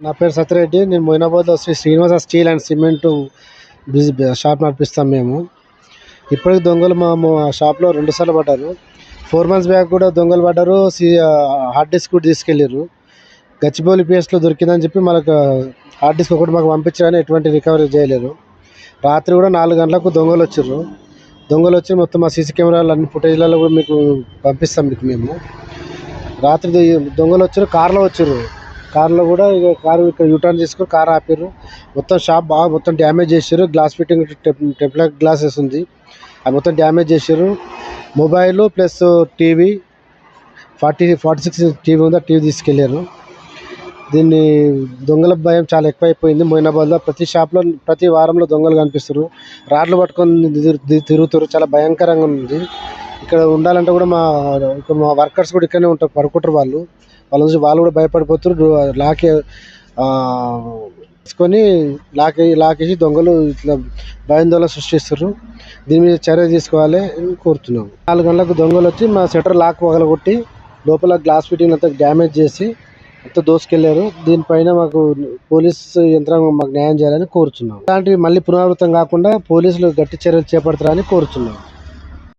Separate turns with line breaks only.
నా పేరు సత్యరెడ్డి నేను మొయినాబాద్లో Shri Srinivasa steel and cement biz shop నడిపిస్తాం మేము. ఇప్పటికి దొంగలు మా షాప్లో రెండు సార్లు పడ్డారు. ఫోర్ మంత్స్ బ్యాక్ కూడా దొంగలు పడ్డారు సి హార్డ్ డిస్క్ కూడా తీసుకెళ్ళారు గచ్చిబౌలి పిఎస్లో దొరికిందని చెప్పి మనకు హార్డ్ డిస్క్ ఒకటి మాకు పంపించారని ఎటువంటి రికవరీ చేయలేదు. రాత్రి కూడా నాలుగు గంటలకు దొంగలు వచ్చారు దొంగలు వచ్చి మొత్తం మా సీసీ కెమెరాలు అన్ని ఫుటేజ్లలో కూడా మీకు పంపిస్తాం మీకు మేము. రాత్రి దొంగలు వచ్చారు కార్లో వచ్చారు కార్లో కూడా ఇక కారు ఇక్కడ యూటర్న్ తీసుకుని కార్ ఆపారు మొత్తం షాప్ బాగా మొత్తం డ్యామేజ్ చేశారు గ్లాస్ ఫిట్టింగ్ టెంప్లర్ గ్లాసెస్ ఉంది. అది మొత్తం డ్యామేజ్ చేశారు mobile plus TV forty forty six TV ఉంది? ఆ టీవీ తీసుకెళ్ళారు దీన్ని దొంగల భయం చాలా ఎక్కువైపోయింది. మొయినాబాద్లో ప్రతి షాప్లో ప్రతి వారంలో దొంగలు కనిపిస్తారు రాడ్లు పట్టుకొని తిరుగుతారు చాలా భయంకరంగా ఉంది. ఇక్కడ ఉండాలంటే కూడా మా మా వర్కర్స్ కూడా ఇక్కడనే ఉంటారు పడుకుంటారు వాళ్ళు. వాళ్ళ నుంచి వాళ్ళు కూడా భయపడిపోతున్నారు లాకే తీసుకొని లాక్ లాకేసి దొంగలు ఇట్లా భయాందోళన సృష్టిస్తున్నారు దీని మీద చర్య తీసుకోవాలి కోరుతున్నాము. కోరుతున్నాం నాలుగు గంటలకు దొంగలు వచ్చి మా సెటర్ లాక్ పగలగొట్టి లోపల గ్లాస్ ఫిట్టింగ్ అంతా డ్యామేజ్ చేసి అంతా దోసుకెళ్ళారు. దీనిపైన మాకు పోలీస్ యంత్రాంగం మాకు న్యాయం చేయాలని కోరుచున్నాం ఇలాంటివి మళ్ళీ పునరావృతం కాకుండా పోలీసులు గట్టి చర్యలు చేపడతారని కోరుచున్నాం